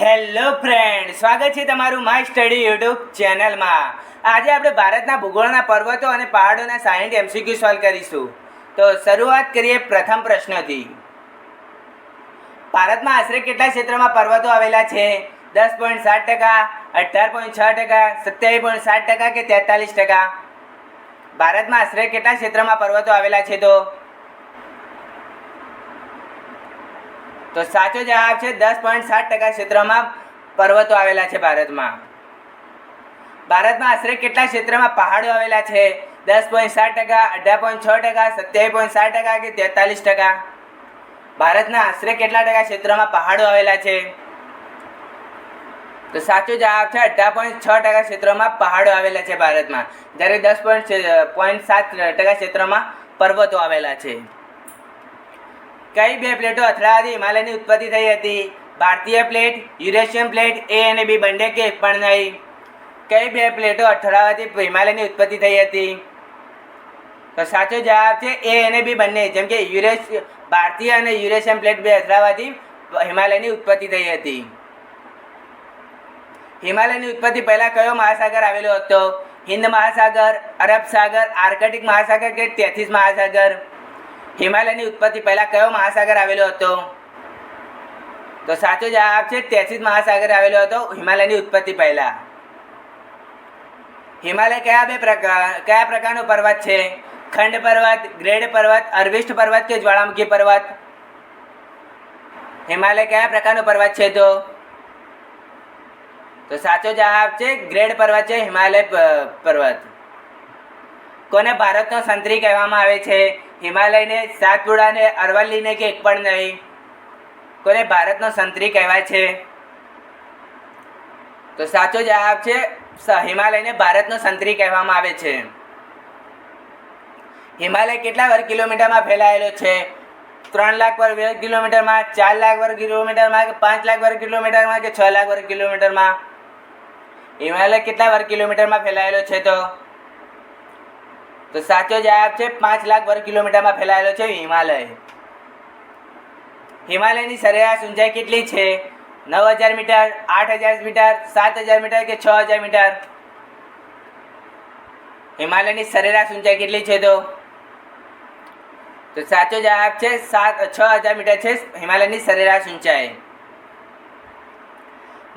Hello friend સ્વાગત છે તમારું માય સ્ટડી યુટ્યુબ ચેનલમાં આજે આપણે ભારતના ભૂગોળના પર્વતો અને પહાડોના સાયન્ટ એમસીક્યુ સોલ્વ કરીશું. તો શરૂઆત કરીએ પ્રથમ પ્રશ્નથી. ભારતમાં આશરે કેટલા ક્ષેત્રમાં પર્વતો આવેલા છે? દસ પોઈન્ટ સાત ટકા, અઢાર પોઈન્ટ છ ટકા, સત્યાવીસ પોઈન્ટ સાત ટકા કે તેતાલીસ ટકા? ભારતમાં આશરે કેટલા ક્ષેત્રમાં પર્વતો આવેલા છે તો? તો સાચો જવાબ છે દસ પોઈન્ટ સાત ટકા ક્ષેત્રમાં પર્વતો આવેલા છે ભારતમાં. ભારતમાં આશરે કેટલા ક્ષેત્રમાં પહાડો આવેલા છે? દસ પોઈન્ટ સાત ટકા, અઢાર પોઈન્ટ છ ટકા, સત્યાવીસ પોઈન્ટ સાત ટકા કે તેતાલીસ ટકા? ભારતના આશરે કેટલા ટકા ક્ષેત્રમાં પહાડો આવેલા છે? તો સાચો જવાબ છે અઢાર પોઈન્ટ છ ટકા ક્ષેત્રમાં પહાડો આવેલા છે ભારતમાં. જ્યારે દસ પોઈન્ટ પોઈન્ટ સાત ટકા ક્ષેત્રમાં પર્વતો આવેલા છે. કઈ બે પ્લેટો અથડાવાથી હિમાલયની ઉત્પત્તિ થઈ હતી? ભારતીય પ્લેટ, યુરેશિયન પ્લેટ, એ અને બી બંને કે પણ નહીં. કઈ બે પ્લેટો અથડાવાથી હિમાલયની ઉત્પત્તિ થઈ હતી? તો સાચો જવાબ છે એ અને બી બંને, જેમ કે યુરેશ, ભારતીય અને યુરેશિયન પ્લેટ બે અથડાવાથી હિમાલયની ઉત્પત્તિ થઈ હતી. હિમાલયની ઉત્પત્તિ પહેલાં કયો મહાસાગર આવેલો હતો? હિન્દ મહાસાગર, અરબ સાગર, આર્કટિક મહાસાગર કે તેથીસ મહાસાગર? હિમાલયની ઉત્પત્તિ પહેલા કયો મહાસાગર આવેલો હતો? તો સાચો જવાબ છે તેથીસ મહાસાગર આવેલો હતો, હિમાલયની ઉત્પત્તિ પહેલા. હિમાલય કયા બે પ્રકાર કયા પ્રકારનો પર્વત છે? ખંડ પર્વત, ગ્રેડ પર્વત, અરવિષ્ટ પર્વત કે જ્વાળામુખી પર્વત? હિમાલય કયા પ્રકારનો પર્વત છે તો? તો સાચો જવાબ છે ગ્રેડ પર્વત છે હિમાલય પર્વત. કોને ભારતનો સંતરી કહેવામાં આવે છે? હિમાલયને, સાતપુડાને, અરવલ્લીને કે એક પણ નહીં? કોને ભારતનો સંતરી કહેવાય છે? તો સાચો જવાબ છે હિમાલયને ભારતનો સંતરી કહેવામાં આવે છે. હિમાલય કેટલા વર્ગ કિલોમીટરમાં ફેલાયેલો છે? ત્રણ લાખ વર્ગ કિલોમીટરમાં, ચાર લાખ વર્ગ કિલોમીટરમાં કે પાંચ લાખ વર્ગ કિલોમીટરમાં કે છ લાખ વર્ગ કિલોમીટરમાં? હિમાલય કેટલા વર્ગ કિલોમીટરમાં ફેલાયેલો છે તો? તો સાચો જવાબ છે પાંચ લાખ વર્ગ કિલોમીટરમાં ફેલાયેલો છે હિમાલય. હિમાલયની સરેરાશ ઊંચાઈ કેટલી છે? નવ હજાર મીટર, આઠ હજાર મીટર, સાત હજાર મીટર કે છ હજાર મીટર? હિમાલયની સરેરાશ ઊંચાઈ કેટલી છે તો? તો સાચો જવાબ છે સાત, છ હજાર મીટર છે હિમાલયની સરેરાશ ઊંચાઈ.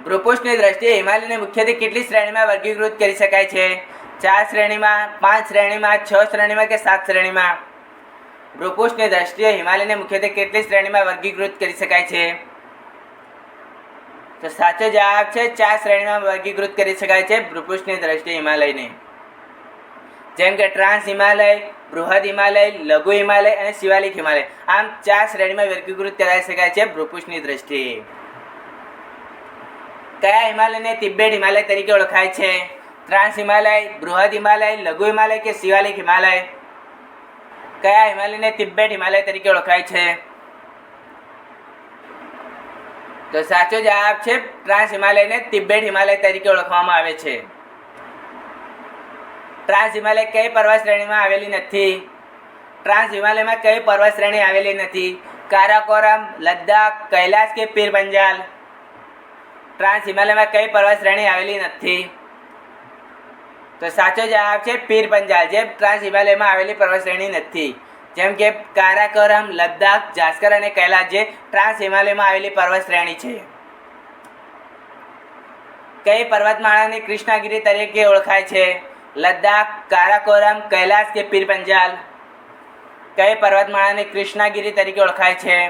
ભૂપૃષ્ઠની દ્રષ્ટિએ હિમાલયને મુખ્યત્વે કેટલી શ્રેણીમાં વર્ગીકૃત કરી શકાય છે? ચાર શ્રેણીમાં, પાંચ શ્રેણીમાં, છ શ્રેણીમાં કે સાત શ્રેણીમાં? ભૂપૃષ્ઠની દ્રષ્ટિએ હિમાલયને મુખ્યત્વે કેટલી શ્રેણીમાં વર્ગીકૃત કરી શકાય છે? તો સાચો જવાબ છે, ચાર શ્રેણીમાં વર્ગીકૃત કરી શકાય છે ભૂપૃષ્ઠની દ્રષ્ટિએ હિમાલયને. જેમ કે ટ્રાન્સ હિમાલય, બૃહદ હિમાલય, લઘુ હિમાલય અને શિવાલિક હિમાલય. આમ ચાર શ્રેણીમાં વર્ગીકૃત કરાવી શકાય છે ભૂપૃષ્ઠની દ્રષ્ટિએ. કયા હિમાલયને તિબેટ હિમાલય તરીકે ઓળખાય છે? ટ્રાન્સ હિમાલય, બૃહદ હિમાલય, લઘુ હિમાલય કે શિવાલિક હિમાલય? કયા હિમાલયને તિબેટ હિમાલય તરીકે ઓળખાય છે? તો સાચો જવાબ છે ટ્રાન્સ હિમાલયને તિબેટ હિમાલય તરીકે ઓળખવામાં આવે છે. ટ્રાન્સ હિમાલય કઈ પર્વત શ્રેણીમાં આવેલી નથી? ટ્રાન્સ હિમાલયમાં કઈ પર્વત શ્રેણી આવેલી નથી? કારાકોરમ, લદ્દાખ, કૈલાસ કે પીર પંજાલ ટ્રાન્સ હિમાલયમાં કઈ પર્વત શ્રેણી આવેલી નથી? તો સાચો જવાબ છે પીર પંજાલ, જે ટ્રાન્સ હિમાલયમાં આવેલી પર્વત શ્રેણી નથી. જેમ કે કારાકોરમ, લદ્દાખ, જાસ્કર અને કૈલાસ જે ટ્રાન્સ હિમાલયમાં આવેલી પર્વત શ્રેણી છે. કઈ પર્વતમાળાને કૃષ્ણગીરી તરીકે ઓળખાય છે? લદ્દાખ, કારાકોરમ, કૈલાસ કે પીર પંજાલ? કઈ પર્વતમાળાને કૃષ્ણગીરી તરીકે ઓળખાય છે?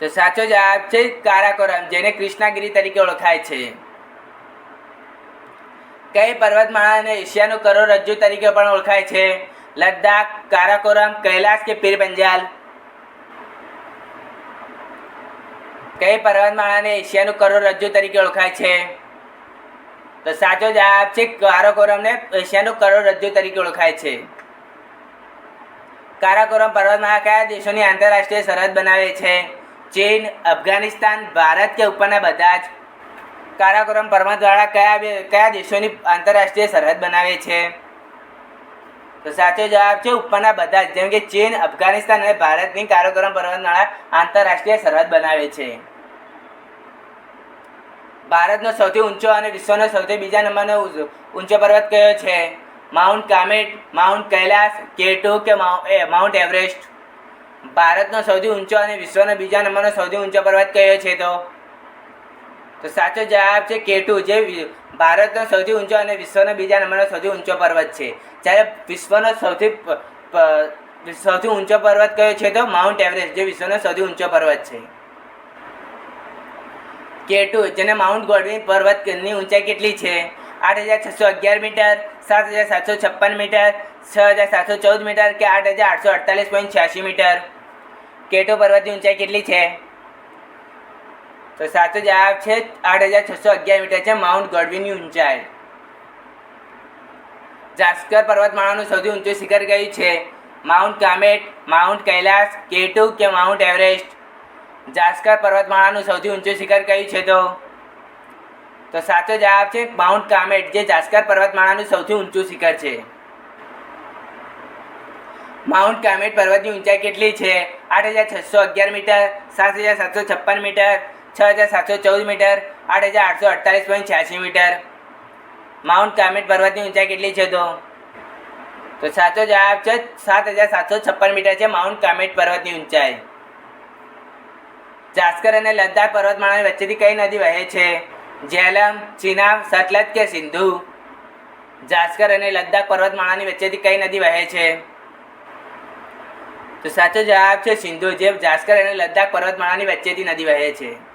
તો સાચો જવાબ છે કારાકોરમ, જેને કૃષ્ણગીરી તરીકે ઓળખાય છે. કઈ પર્વતમાળાને એશિયાનું કરોડરજ્જુ તરીકે પણ ઓળખાય છે? લદ્દાખ, કારાકોરમ, કૈલાસ કે પીર પંજાલ? કઈ પર્વતમાળાને એશિયાનું કરોડરજ્જુ તરીકે ઓળખાય છે? તો સાચો જવાબ છે કારાકોરમને એશિયાનું કરોડરજ્જુ તરીકે ઓળખાય છે. કારાકોરમ પર્વતમાળા કયા દેશોની આંતરરાષ્ટ્રીય સરહદ બનાવે છે? ચીન, અફઘાનિસ્તાન, ભારત કે ઉપરના બધા જ? કારાકોરમ દ્વારા કયા કયા દેશોની આંતરરાષ્ટ્રીય સરહદ બનાવે છે? તો સાચો જવાબ છે ઉપરના બધા જેમ કે ચીન, અફઘાનિસ્તાન અને ભારતની કારાકોરમ પર્વતમાળા આંતરરાષ્ટ્રીય સરહદ બનાવે છે. ભારતનો સૌથી ઊંચો અને વિશ્વનો સૌથી બીજા નંબરનો ઊંચો પર્વત કયો છે? Mount Kamet, mount Kailash, K two કે માઉન્ટ એવરેસ્ટ? ભારતનો સૌથી ઊંચો અને વિશ્વનો બીજા નંબરનો સૌથી ઊંચો પર્વત કયો છે તો? તો સાચો જવાબ છે કેટુ જે ભારતનો સૌથી ઊંચો અને વિશ્વનો બીજા નંબરનો સૌથી ઊંચો પર્વત છે. જ્યારે વિશ્વનો સૌથી સૌથી ઊંચો પર્વત કયો છે તો માઉન્ટ એવરેસ્ટ, જે વિશ્વનો સૌથી ઊંચો પર્વત છે. કેટુ જેને માઉન્ટ ગોડવિન પર્વતની ઊંચાઈ કેટલી છે? આઠ હજાર છસો અગિયાર મીટર, સાત હજાર સાતસો છપ્પન મીટર, છ હજાર સાતસો ચૌદ મીટર કે આઠ હજાર આઠસો અડતાલીસ પોઈન્ટ છ્યાસી મીટર? કેટુ પર્વતની ઊંચાઈ કેટલી છે? તો સાચો જવાબ છે આઠ હજાર છસો અગિયાર મીટર છે માઉન્ટ ગોડવિનની ઊંચાઈ જાસ્કર પર્વતમાળાનું સૌથી ઊંચું શિખર કયું છે? Mount Kamet mount Kailash, K two કે માઉન્ટ એવરેસ્ટ? જાસ્કર પર્વતમાળાનું સૌથી ઊંચું શિખર કયું છે તો? તો સાચો જવાબ છે માઉન્ટ કામેટ જે જાસ્કર પર્વતમાળાનું સૌથી ઊંચું શિખર છે. માઉન્ટ કામેટ પર્વતની ઊંચાઈ કેટલી છે? આઠ હજાર છસો અગિયાર મીટર, સાત હજાર સાતસો છપ્પન મીટર છ હજાર સાતસો ચૌદ મીટર, આઠ હજાર આઠસો અડતાલીસ પોઈન્ટ છ્યાસી મીટર. માઉન્ટ કામેટ પર્વતની ઊંચાઈ કેટલી છે તો? તો સાચો જવાબ છે સાત હજાર સાતસો છપ્પન મીટર છે માઉન્ટ કામેટ પર્વતની ઊંચાઈ. જાસ્કર અને લદ્દાખ પર્વતમાળાની વચ્ચેથી કઈ નદી વહે છે? ઝેલમ, ચિનાબ, સતલજ કે સિંધુ? જાસ્કર અને લદ્દાખ પર્વતમાળાની વચ્ચેથી કઈ નદી વહે છે? તો સાચો જવાબ છે સિંધુ, જે જાસ્કર અને લદ્દાખ પર્વતમાળાની વચ્ચેથી નદી વહે છે.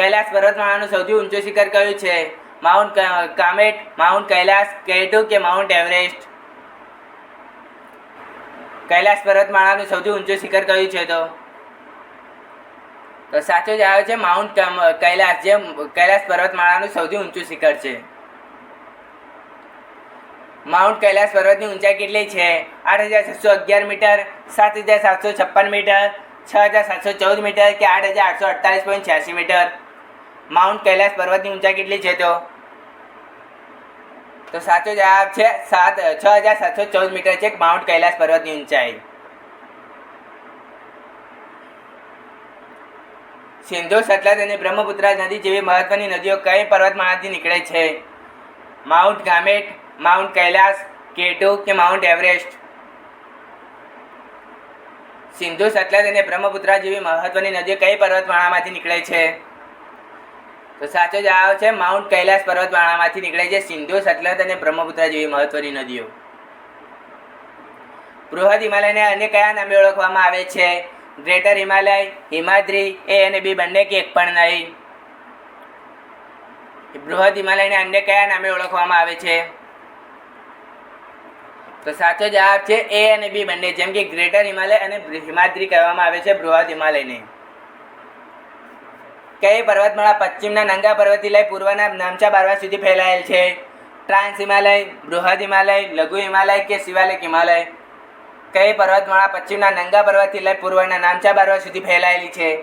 કૈલાસ પર્વતમાળાનું સૌથી ઊંચું શિખર કયું છે? Mount Kamet, mount Kailash, K two કે માઉન્ટ એવરેસ્ટ? કૈલાસ પર્વતમાળાનું સૌથી ઊંચું શિખર કયું છે તો? તો સાચો આવ્યો છે, માઉન્ટ કૈલાસ, જે કૈલાસ પર્વતમાળાનું સૌથી ઊંચું શિખર છે. માઉન્ટ કૈલાસ પર્વતની ઊંચાઈ કેટલી છે? આઠ હજાર છસો અગિયાર મીટર, સાત હજાર સાતસો છપ્પન મીટર, છ હજાર સાતસો ચૌદ મીટર કે આઠ હજાર આઠસો અડતાલીસ પોઈન્ટ છ્યાસી મીટર? માઉન્ટ કૈલાસ પર્વતની ઊંચાઈ કેટલી છે તો? તો સાચો જવાબ છે સાત, છ હજાર સાતસો ચૌદ મીટર છે માઉન્ટ કૈલાસ પર્વતની ઊંચાઈ. સિંધુ, સતલજ અને બ્રહ્મપુત્રા નદી જેવી મહત્વની નદીઓ કઈ પર્વતમાળાથી નીકળે છે? Mount Kamet, mount Kailash, K two કે માઉન્ટ એવરેસ્ટ? સિંધુ, સતલજ અને બ્રહ્મપુત્રા જેવી મહત્વની નદીઓ કઈ પર્વતમાળામાંથી નીકળે છે? તો સાચો જવાબ છે માઉન્ટ કૈલાસ પર્વતમાળામાંથી નીકળે છે સિંધુ સતલજ અને બ્રહ્મપુત્ર જેવી મહત્વની નદીઓ. બૃહદ હિમાલયને અન્ય કયા નામે ઓળખવામાં આવે છે? ગ્રેટર હિમાલય, હિમાદ્રી, એ અને બી બંને કે એક પણ નહીં. બૃહદ હિમાલયને અન્ય કયા નામે ઓળખવામાં આવે છે? તો સાચો જવાબ છે એ અને બી બંને. જેમ કે ગ્રેટર હિમાલય અને હિમાદ્રી કહેવામાં આવે છે બૃહદ હિમાલયને. કઈ પર્વતમાળા પશ્ચિમના નંગા પર્વતથી લઈ પૂર્વના નામચા બારવા સુધી ફેલાયેલ છે? ટ્રાન્સ હિમાલય, બૃહદ હિમાલય, લઘુ હિમાલય કે શિવાલિક હિમાલય? કઈ પર્વતમાળા પશ્ચિમના નંગા પર્વતથી લઈ પૂર્વના નામચા બારવા સુધી ફેલાયેલી છે?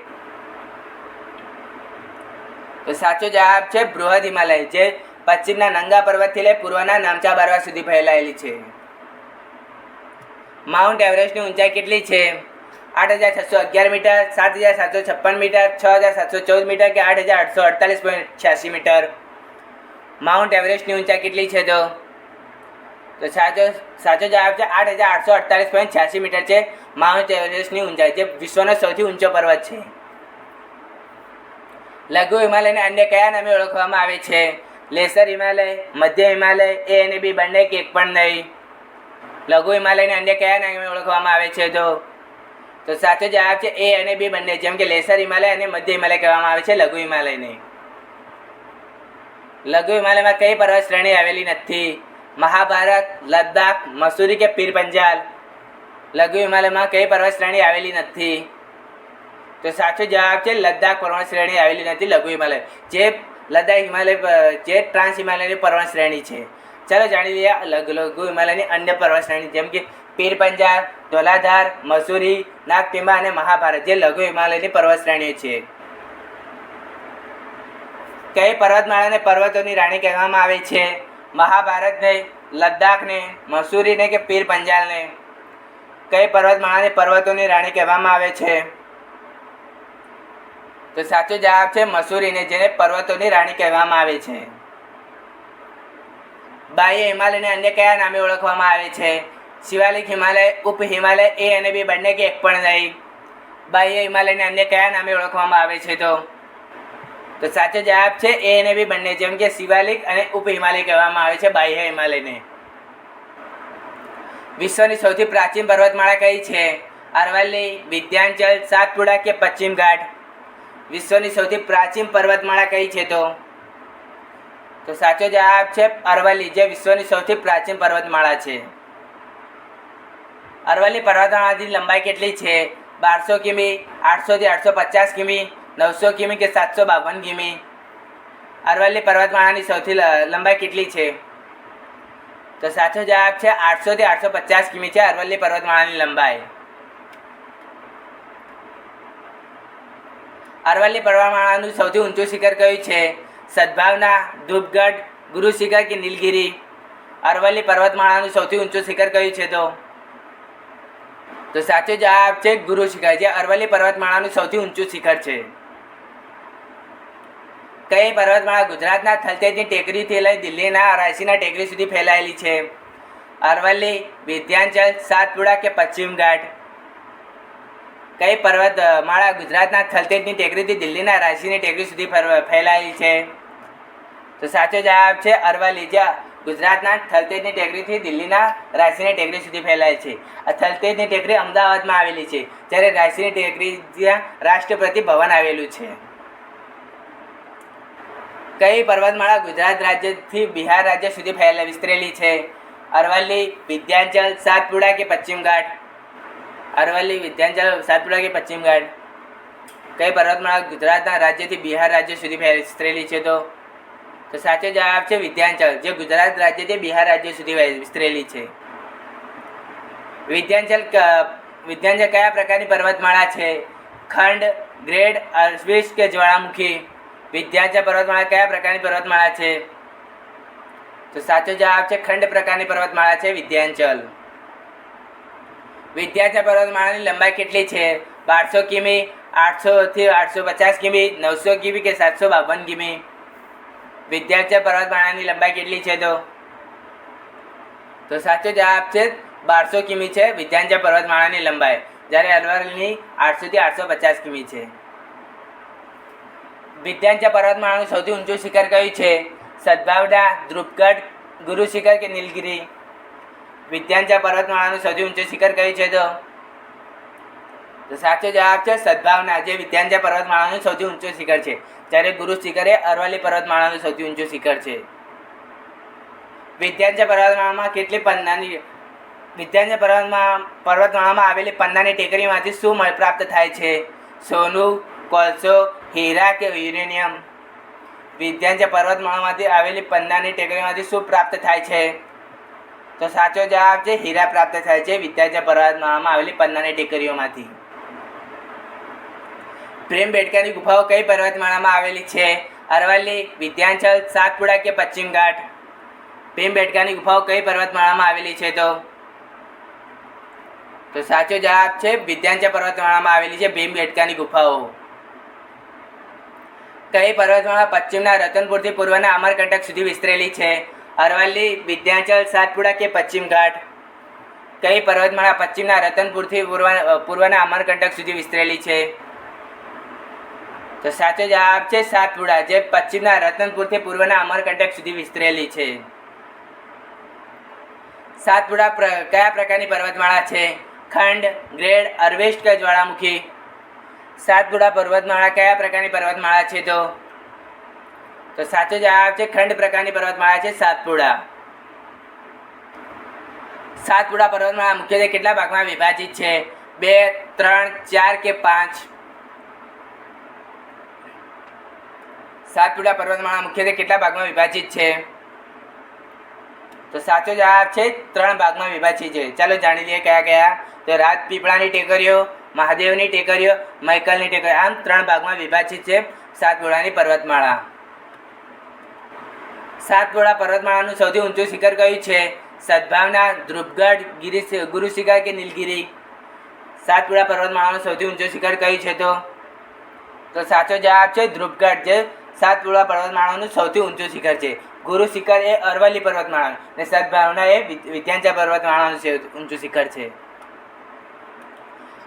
તો સાચો જવાબ છે બૃહદ હિમાલય, જે પશ્ચિમના નંગા પર્વતથી લઈ પૂર્વના નામચા બારવા સુધી ફેલાયેલી છે. માઉન્ટ એવરેસ્ટની ઊંચાઈ કેટલી છે? આઠ હજાર છસો અગિયાર મીટર, સાત હજાર સાતસો છપ્પન મીટર, છ હજાર સાતસો ચૌદ મીટર કે આઠ હજાર આઠસો અડતાલીસ પોઈન્ટ છ્યાસી મીટર. માઉન્ટ એવરેસ્ટની ઊંચાઈ કેટલી છે તો તો સાચો સાચો જવાબ છે આઠ હજાર આઠસો અડતાલીસ પોઈન્ટ છ્યાસી મીટર છે માઉન્ટ એવરેસ્ટની ઊંચાઈ, જે વિશ્વનો સૌથી ઊંચો પર્વત છે. લઘુ હિમાલયને અન્ય કયા નામે ઓળખવામાં આવે છે? લેસર હિમાલય, મધ્ય હિમાલય, એ અને બી બંને એક પણ નહીં. લઘુ હિમાલયને અન્ય કયા નામે ઓળખવામાં આવે છે તો તો સાચો જવાબ છે એ અને બી બંને. જેમ કે લેસર હિમાલય અને મધ્ય હિમાલય કહેવામાં આવે છે, લઘુ હિમાલયને. લઘુ હિમાલયમાં કઈ પર્વત શ્રેણી આવેલી નથી? મહાભારત, લદ્દાખ, મસૂરી કે પીર પંજાલ? લઘુ હિમાલયમાં કઈ પર્વત શ્રેણી આવેલી નથી? તો સાચો જવાબ છે, લદ્દાખ પર્વત શ્રેણી આવેલી નથી, લઘુ હિમાલય. જે લદ્દાખ હિમાલય, જે ટ્રાન્સ હિમાલયની પર્વત શ્રેણી છે. ચાલો જાણી લઈએ લઘુ હિમાલયની અન્ય પર્વત શ્રેણી જેમ કે પીર પંજાલ ધોલાધાર, મસૂરી નાગપીમા અને મહાભારત, જે લઘુ હિમાલયની પર્વત શ્રેણીઓ છે. કઈ પર્વતમાળાને પર્વતોની રાણી કહેવામાં આવે છે? મહાભારતને, લદ્દાખને, મસૂરીને કે પીર પંજાલને? કઈ પર્વતમાળાને પર્વતોની રાણી કહેવામાં આવે છે? તો સાચો જવાબ છે મસૂરીને, જેને પર્વતોની રાણી કહેવામાં આવે છે. બાહ્ય હિમાલયને અન્ય કયા નામે ઓળખવામાં આવે છે? શિવાલિક હિમાલય, ઉપ હિમાલય, એ અને બી બંને કે એક પણ નહીં બાહ્ય હિમાલયને અન્ય કયા નામે ઓળખવામાં આવે છે તો? તો સાચો જવાબ છે એ અને બી બંને, જેમ કે શિવાલિક અને ઉપ હિમાલય કહેવામાં આવે છે બાહ્ય હિમાલયને. વિશ્વની સૌથી પ્રાચીન પર્વતમાળા કઈ છે? અરવલ્લી વિદ્યાંચલ સાતપુડા કે પશ્ચિમ ઘાટ? વિશ્વની સૌથી પ્રાચીન પર્વતમાળા કઈ છે તો? તો સાચો જવાબ છે અરવલ્લી, જે વિશ્વની સૌથી પ્રાચીન પર્વતમાળા છે. અરવલ્લી પર્વતમાળાની લંબાઈ કેટલી છે? બારસો કિમી, આઠસોથી આઠસો પચાસ કિમી, નવસો કિમી કે સાતસો બાવન કિમી? અરવલ્લી પર્વતમાળાની સૌથી લંબાઈ કેટલી છે? તો સાચો જવાબ છે આઠસોથી આઠસો પચાસ કિમી છે અરવલ્લી પર્વતમાળાની લંબાઈ. અરવલ્લી પર્વતમાળાનું સૌથી ઊંચું શિખર કયું છે? સદભાવના, ધૂપગઢ ગુરુ શિખર કે નીલગીરી? અરવલ્લી પર્વતમાળાનું સૌથી ઊંચું શિખર કયું છે તો? તો સાચો જવાબ છે ગુરુ શિખર, જે અરવલ્લી પર્વતમાળાનું સૌથી ઊંચું શિખર છે. કઈ પર્વતમાળા ગુજરાતના થલતેજની ટેકરીથી લઈ દિલ્હીના રાયસીના ટેકરી સુધી ફેલાયેલી છે? અરવલ્લી વિદ્યાંચલ સાતપુડા કે પશ્ચિમ ઘાટ? કઈ પર્વત માળા ગુજરાતના થલતેજની ટેકરીથી દિલ્હીના રાયસીની ટેકરી સુધી ફેલાયેલી છે? તો સાચો જવાબ છે અરવલ્લી જે ગુજરાતના થલતેજની ટેકરીથી દિલ્હીના રાયસીની ટેકરી સુધી ફેલાય છે. આ થલતેજની ટેકરી અમદાવાદમાં આવેલી છે, જ્યારે રાયસીની ટેકરી જ્યાં રાષ્ટ્રપતિ ભવન આવેલું છે. કઈ પર્વતમાળા ગુજરાત રાજ્યથી બિહાર રાજ્ય સુધી ફેલા, વિસ્તરેલી છે? અરવલ્લી વિદ્યાંચલ સાતપુડા કે પશ્ચિમ ઘાટ? અરવલ્લી વિદ્યાંચલ સાતપુડા કે પશ્ચિમ ઘાટ? કઈ પર્વતમાળા ગુજરાતના રાજ્યથી બિહાર રાજ્ય સુધી ફેલ- વિસ્તરેલી છે તો? તો સાચો જવાબ છે વિદ્યાંચલ, જે ગુજરાત રાજ્યથી બિહાર રાજ્ય સુધી વિસ્તરેલી છે. વિદ્યાંચલ ક- વિદ્યાંચલ કયા પ્રકારની પર્વતમાળા છે? ખંડ, ગ્રેડ અર્શવિશ કે જ્વાળામુખી? વિધ્યાંચલ પર્વતમાળા કયા પ્રકારની પર્વતમાળા છે? તો સાચો જવાબ છે ખંડ પ્રકારની પર્વતમાળા છે વિદ્યાંચલ. વિધ્યાંચલ પર્વતમાળાની લંબાઈ કેટલી છે? બારસો કિમી આઠસોથી આઠસો પચાસ કિમી, નવસો કિમી કે સાતસો બાવન કિમી? વિદ્યાંચલ પર્વતમાળાની લંબાઈ કેટલી છે તો? તો સાચો જવાબ છે બારસો કિમી છે વિદ્યાંચલ પર્વતમાળાની લંબાઈ. જ્યારે અરવલ્લીની આઠસોથી આઠસો પચાસ કિમી છે. વિદ્યાંચા પર્વતમાળાનું સૌથી ઊંચું શિખર કયું છે? સદભાવડા ધ્રુપગઢ ગુરુ શિખર કે નીલગિરી? વિદ્યાંચા પર્વતમાળાનું સૌથી ઊંચું શિખર કયું છે તો? તો સાચો જવાબ છે સદભાવના. જે વિદ્યાંચલ પર્વતમાળાનું સૌથી ઊંચું શિખર છે. જ્યારે ગુરુ શિખર એ અરવલ્લી પર્વતમાળાનું સૌથી ઊંચું શિખર છે. વિદ્યાંજ પર્વતમાળામાં કેટલી પન્નાની વિદ્યાંચલ પર્વતમાં પર્વતમાળામાં આવેલી પન્નાની ટેકરીમાંથી શું પ્રાપ્ત થાય છે? સોનું, કોલસો, હીરા કે યુરેનિયમ? વિદ્યાંજ પર્વતમાળામાંથી આવેલી પન્નાની ટેકરીમાંથી શું પ્રાપ્ત થાય છે? તો સાચો જવાબ છે, હીરા પ્રાપ્ત થાય છે. વિદ્યાંચલ પર્વતમાળામાં આવેલી પન્નાની ટેકરીઓમાંથી. પ્રેમ બેડકાની ગુફાઓ કઈ પર્વતમાળામાં આવેલી છે? અરવલ્લી, વિદ્યાંચલ, સાતપુડા કે પશ્ચિમ ઘાટ? પ્રેમ બેડકાની ગુફાઓ કઈ પર્વતમાળામાં આવેલી છે તો? તો સાચો જવાબ છે વિદ્યાંચલ પર્વતમાળામાં આવેલી છે ભીમ બેડકાની ગુફાઓ. કઈ પર્વતમાળા પશ્ચિમના રતનપુરથી પૂર્વના અમરકંટક સુધી વિસ્તરેલી છે? અરવલ્લી, વિદ્યાંચલ, સાતપુડા કે પશ્ચિમ ઘાટ? કઈ પર્વતમાળા પશ્ચિમના રતનપુરથી પૂર્વ પૂર્વના અમરકંટક સુધી વિસ્તરેલી છે? તો સાચો જવાબ છે સાતપુડા, જે પશ્ચિમના રતનપુરથી પૂર્વના અમરકંટક સુધી વિસ્તરેલી છે. સાતપુડા કયા પ્રકારની પર્વતમાળા છે? ખંડ, ગ્રેડ, અરવેસ્ટ કે જ્વાળામુખી? સાતપુડા પર્વતમાળા કયા પ્રકારની પર્વતમાળા છે તો? તો સાચો જવાબ છે ખંડ પ્રકારની પર્વતમાળા છે સાતપુડા. સાતપુડા પર્વતમાળા મુખ્યત્વે કેટલા ભાગમાં વિભાજિત છે? બે, ત્રણ, ચાર કે પાંચ? સાતપુડા પર્વતમાળા મુખ્યત્વે કેટલા ભાગમાં વિભાજિત છે? તો સાચો જવાબ છે ત્રણ ભાગમાં વિભાજિત છે. ચાલો જાણી લઈએ કયા કયા. તો રાજપીપળાની ટેકરીઓ, મહાદેવની ટેકરીઓ, મૈકલની ટેકરીઓ, આમ ત્રણ ભાગમાં વિભાજિત છે સાતપુડાની પર્વતમાળા. સાતપુડા પર્વતમાળાનું સૌથી ઊંચું શિખર કયું છે? સદભાવના, ધ્રુપગઢ ગિરી ગુરુ શિખર કે નીલગિરી? સાતપુડા પર્વતમાળાનું સૌથી ઊંચું શિખર કયું છે તો? તો સાચો જવાબ છે ધ્રુપગઢ, જે સાતપુડા પર્વતમાળાનું સૌથી ઊંચું શિખર છે. ગુરુ શિખર એ અરવલ્લી પર્વતમાળાનું અને સદભાવના એ વિ- પર્વતમાળાનું ઊંચું શિખર છે.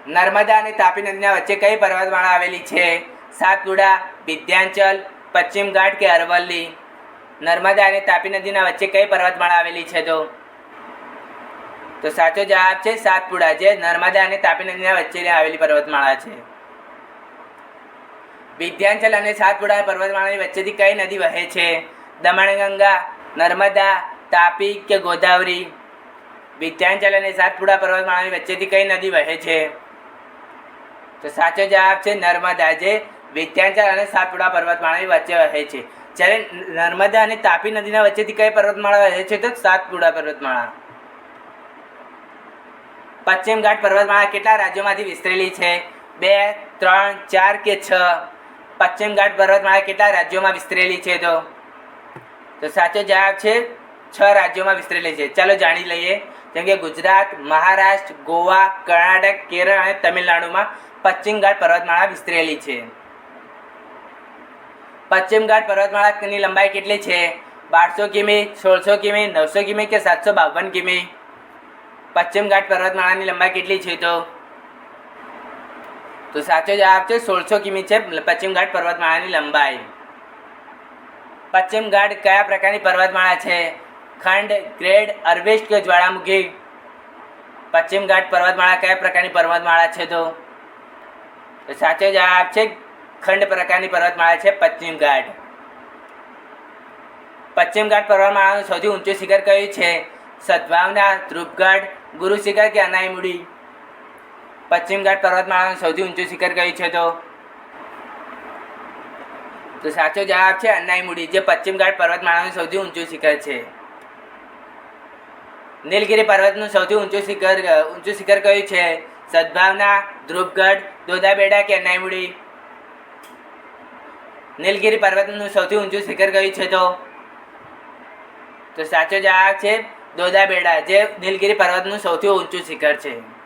નર્મદા અને તાપી નદીના વચ્ચે કઈ પર્વતમાળા આવેલી છે? સાતપુડા વિધ્યાંચલ, પશ્ચિમ ઘાટ કે અરવલ્લી? નર્મદા અને તાપી નદીના વચ્ચે કઈ પર્વતમાળા આવેલી છે તો? તો સાચો જવાબ છે સાતપુડા જે નર્મદા અને તાપી નદીના વચ્ચે આવેલી પર્વતમાળા છે. વિધ્યાંચલ અને સાતપુડા પર્વતમાળાની વચ્ચેથી કઈ નદી વહે છે? દમણગંગા, નર્મદા, તાપી કે ગોદાવરી? વિધ્યાંચલ અને સાતપુડા પર્વતમાળાની વચ્ચેથી કઈ નદી વહે છે? તો સાચો જવાબ છે નર્મદા, જે વિધ્યાંચલ અને સાતપુડા પર્વતમાળાની વચ્ચે વહે છે. જ્યારે નર્મદા અને તાપી નદીના વચ્ચેથી કઈ પર્વતમાળા વહે છે? તો સાતપુડા પર્વતમાળા. પશ્ચિમ ઘાટ પર્વતમાળા કેટલા રાજ્યોમાંથી વિસ્તરેલી છે? બે, ત્રણ, ચાર કે છ? પશ્ચિમ ઘાટ પર્વતમાળા કેટલા રાજ્યોમાં વિસ્તરેલી છે તો? તો સાચો જવાબ છે છ રાજ્યોમાં વિસ્તરેલી છે. ચાલો જાણી લઈએ. જેમ કે ગુજરાત, મહારાષ્ટ્ર, ગોવા, કર્ણાટક, કેરળ અને તમિલનાડુમાં પશ્ચિમ ઘાટ પર્વતમાળા વિસ્તરેલી છે. પશ્ચિમ ઘાટ પર્વતમાળાની લંબાઈ કેટલી છે? બારસો કિમી, સોળસો કિમી, નવસો કિમી કે સાતસો બાવન કિમી? પશ્ચિમ ઘાટ પર્વતમાળાની લંબાઈ કેટલી છે તો? તો સાચો જવાબ છે સોળસો કિમી છે. પશ્ચિમ ઘાટ પર્વતમાળાની લંબાઈ. પશ્ચિમ ઘાટ કયા પ્રકારની પર્વતમાળા છે? ખંડ, ગ્રેડ અરવેસ્ટ કે જ્વાળામુખી? પશ્ચિમ ઘાટ પર્વતમાળા કયા પ્રકારની પર્વતમાળા છે તો? સાચો જવાબ છે ખંડ પ્રકારની પર્વતમાળા છે પશ્ચિમ ઘાટ. પશ્ચિમ ઘાટ પર્વતમાળાનું સૌથી ઊંચું શિખર કયું છે? સદભાવના, ધ્રુપગઢ ગુરુ શિખર કે અનાઈમુડી? પશ્ચિમ ઘાટ પર્વતમાળાનું સૌથી ઊંચું શિખર કયું છે તો? તો સાચો જવાબ છે અનાઈમુડી જે પશ્ચિમ ઘાટ પર્વતમાળાનું સૌથી ઊંચું શિખર છે. નીલગિરી પર્વતનું સૌથી ઊંચું શિખર ઊંચું શિખર કયું છે? સદભાવના, ધ્રુવગઢ દોદાબેડા કે અનાઈમુડી નીલગિરી પર્વતનું સૌથી ઊંચું શિખર કયું છે તો? તો સાચો જવાબ છે દોદાબેડા જે નીલગીરી પર્વતનું સૌથી ઊંચું શિખર છે.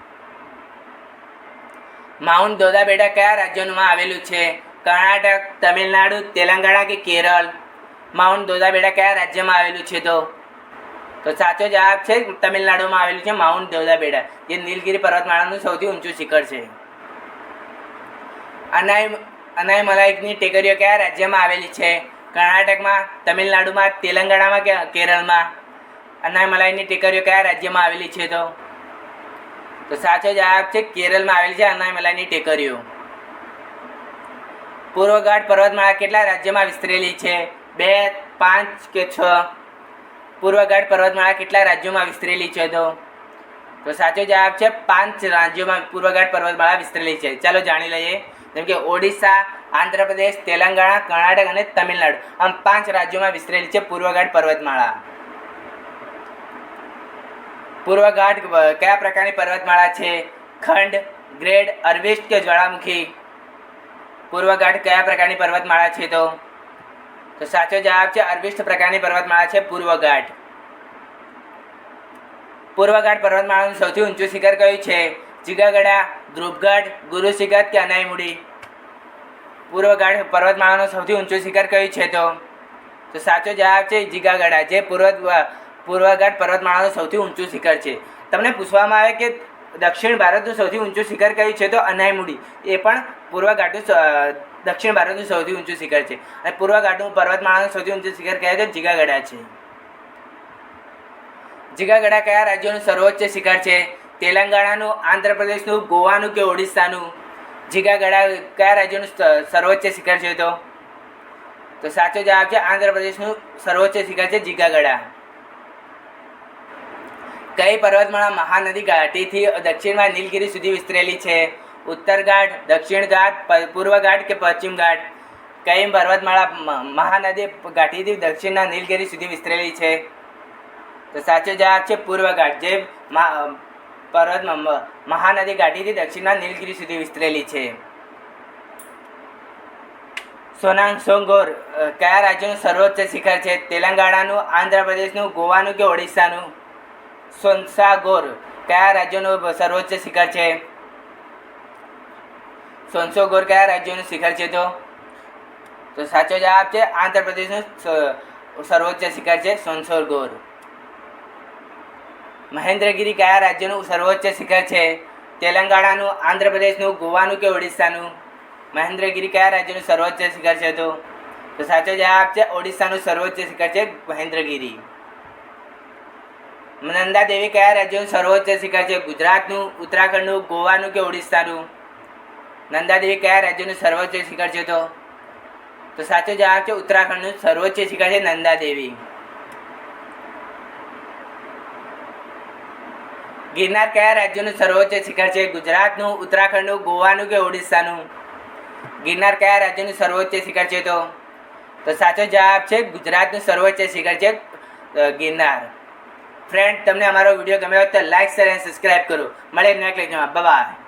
માઉન્ટ દોદાબેડા કયા રાજ્યોમાં આવેલું છે? કર્ણાટક, તમિલનાડુ, તેલંગાણા કે કેરળ? માઉન્ટ દોદાબેડા કયા રાજ્યમાં આવેલું છે તો? તો સાચો જવાબ છે તમિલનાડુમાં આવેલું છે માઉન્ટ દોદાબેડા જે નીલગિરી પર્વતમાળાનું સૌથી ઊંચું શિખર છે. અનાઈ અનાઈ મલાઈકની ટેકરીઓ કયા રાજ્યમાં આવેલી છે? કર્ણાટકમાં, તમિલનાડુમાં, તેલંગાણામાં કે કેરળમાં? અનાઈ મલાઈની ટેકરીઓ કયા રાજ્યમાં આવેલી છે તો? તો સાચો જવાબ છે કેરળમાં આવેલી છે અનાઈ મલાઈની ટેકરીઓ. પૂર્વ પર્વતમાળા કેટલા રાજ્યમાં વિસ્તરેલી છે? બે, પાંચ કે છ? પૂર્વ પર્વતમાળા કેટલા રાજ્યોમાં વિસ્તરેલી છે તો? તો સાચો જવાબ છે પાંચ રાજ્યોમાં પૂર્વ પર્વતમાળા વિસ્તરેલી છે. ચાલો જાણી લઈએ. જેમ કે ઓડિશા, આંધ્રપ્રદેશ, તેલંગાણા, કર્ણાટક અને તમિલનાડુ. આમ પાંચ રાજ્યોમાં વિસ્તરેલી છે પૂર્વ પર્વતમાળા. પૂર્વ ઘાટ કયા પ્રકારની પર્વતમાળા છે? ખંડ, ગ્રેડ, અરવેસ્ટ કે જ્વાળામુખી? પૂર્વ ઘાટ કયા પ્રકારની પર્વતમાળા છે તો? તો સાચો જવાબ છે અરવિષ્ટ પ્રકારની પર્વતમાળા છે પૂર્વ ઘાટ પૂર્વ ઘાટ પર્વતમાળાનું સૌથી ઊંચું શિખર કયું છે? જીગાગડા ધ્રુવગઢ ગુરુ શિખર કે અનાઈમુડી? પૂર્વ ઘાટ પર્વતમાળાનું સૌથી ઊંચું શિખર કયું છે તો? તો સાચો જવાબ છે જીગાગડા, જે પૂર્વ પૂર્વ ઘાટ પર્વતમાળાનું સૌથી ઊંચું શિખર છે. તમને પૂછવામાં આવે કે દક્ષિણ ભારતનું સૌથી ઊંચું શિખર કયું છે, તો અનાયમુડી એ પણ પૂર્વઘાટનું દક્ષિણ ભારતનું સૌથી ઊંચું શિખર છે. અને પૂર્વઘાટનું પર્વતમાળાનું સૌથી ઊંચું શિખર કયા છે જીગાગડા છે. જીગાગડા કયા રાજ્યોનું સર્વોચ્ચ શિખર છે? તેલંગાણાનું, આંધ્રપ્રદેશનું, ગોવાનું કે ઓડિશાનું? જીગાગડા કયા રાજ્યનું સર્વોચ્ચ શિખર છે તો? તો સાચો જવાબ છે આંધ્રપ્રદેશનું સર્વોચ્ચ શિખર છે જીગાગડા. કઈ પર્વતમાળા મહાનદી ઘાટીથી દક્ષિણમાં નીલગિરી સુધી વિસ્તરેલી છે? ઉત્તર ઘાટ, દક્ષિણ ઘાટ પૂર્વ ઘાટ કે પશ્ચિમ ઘાટ? કઈ પર્વતમાળા મહાનદી ઘાટીથી દક્ષિણના નીલગિરી સુધી વિસ્તરેલી છે? તો સાચો જવાબ છે પૂર્વ ઘાટ, જે પર્વત મહાનદી ઘાટીથી દક્ષિણના નીલગિરી સુધી વિસ્તરેલી છે. સોનાંગ સોંગોર કયા રાજ્યનું સર્વોચ્ચ શિખર છે? તેલંગાણાનું, આંધ્રપ્રદેશનું, ગોવાનું કે ઓડિશાનું? સોનસાગોર. કયા રાજ્યનું સર્વોચ્ચ શિખર છે? સોનસોગોર કયા રાજ્યનું શિખર છે તો? તો સાચો જવાબ છે આંધ્રપ્રદેશનું સર્વોચ્ચ શિખર છે સોનસોરગોર મહેન્દ્રગીરી કયા રાજ્યનું સર્વોચ્ચ શિખર છે? તેલંગાણાનું, આંધ્રપ્રદેશનું, ગોવાનું કે ઓડિશાનું? મહેન્દ્રગીરી કયા રાજ્યનું સર્વોચ્ચ શિખર છે તો? તો સાચો જવાબ છે ઓડિશાનું સર્વોચ્ચ શિખર છે મહેન્દ્રગીરી. નંદા દેવી કયા રાજ્યનું સર્વોચ્ચ શિખર છે? ગુજરાતનું, ઉત્તરાખંડનું, ગોવાનું કે ઓડિશાનું? નંદા દેવી કયા રાજ્યનું સર્વોચ્ચ શિખર છે તો? તો સાચો જવાબ છે ઉત્તરાખંડનું સર્વોચ્ચ શિખર છે નંદા દેવી ગિરનાર કયા રાજ્યનું સર્વોચ્ચ શિખર છે? ગુજરાતનું, ઉત્તરાખંડનું, ગોવાનું કે ઓડિશાનું? ગિરનાર કયા રાજ્યનું સર્વોચ્ચ શિખર છે તો? તો સાચો જવાબ છે ગુજરાતનું સર્વોચ્ચ શિખર છે ગિરનાર. ફ્રેન્ડ તમને અમારો વીડિયો ગમ્યો હોય તો લાઈક શેર અને સબસ્ક્રાઈબ કરો. મળે નેક્સ્ટ લેક્ચરમાં બાય